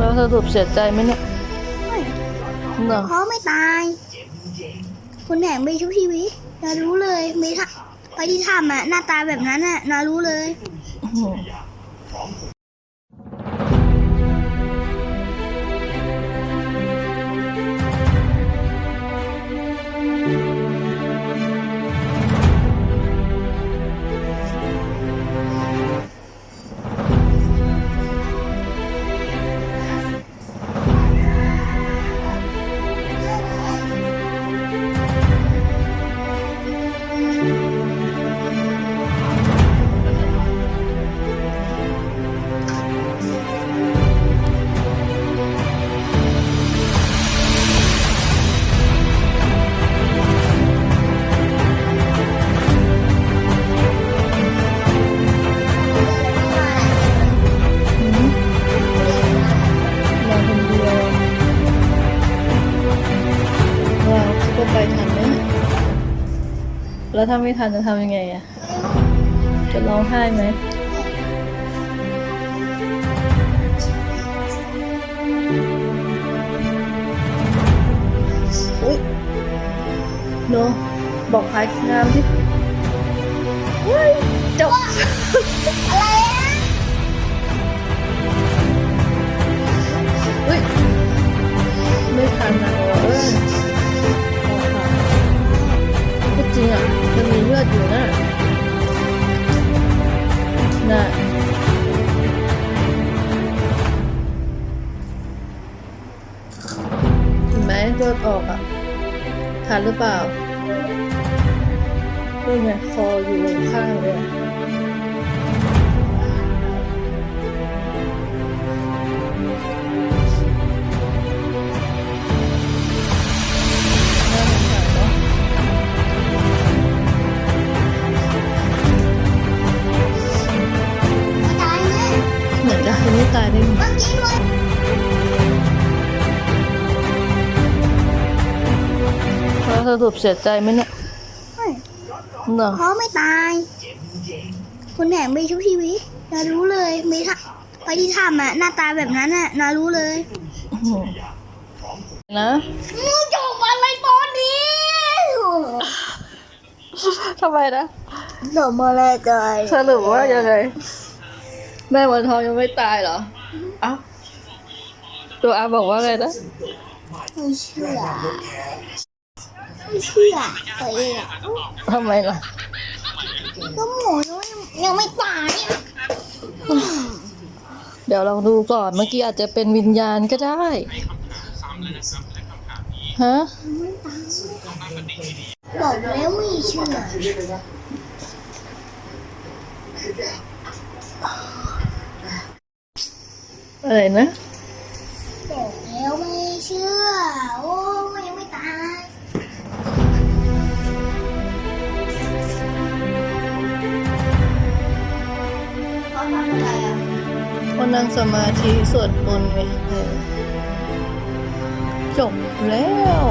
แล้วสรุปเสียใจไหมเนี่ยเนอะเพราะไม่ตาย คุณแหงไปชุบชีวิตนารู้เลยไม่ทไปที่ถ้ำอะ หน้าตาแบบนั้นอะนารู้เลย จะไปทันไหมแล้วถ้าไม่ทันจะทำยังไงอะจะร้องไห้ไหมอุ้ยโนบอกพายงามดิอุ้ยจบอะไร น่ะเห็นไหมเลือดออกอะทันหรือเปล่าดูไงคออยู่ข้างเลย ตายได้ไงเมื่อกี้ด้วยแล้วสรุปเสียใจไหมเนี่ยเฮ้ยเนอะเพราไม่ตายคุณแหงไปชุบชีวิตนารู้เลยไม่ทไปที่ถ้ำอะหน้าตาแบบนั้นอะนารู้เลยอื้อหือนะมึงจบอะไรตอนนี้ทำไมนะจบอะไรกันสรุปว่ายังไง แม่วันทองยังไม่ตายเหรอเอ้าตัวอาบอกว่าไงนะไม่เชื่อไม่เชื่อตัวเองอะทำไมล่ะ ก็หมูยังไม่ยังไม่ตายอะเดี๋ยวลองดูก่อนเมื่อกี้อาจจะเป็นวิญญาณก็ได้ ฮะ บอกแล้วไม่เชื่อ อะไรนะบอกแล้วไม่เชื่อ โอ้ยยังไม่ตายเขาทำอะไรอะคนนั่งสมาธิสวดมนต์ไงเออจบแล้ว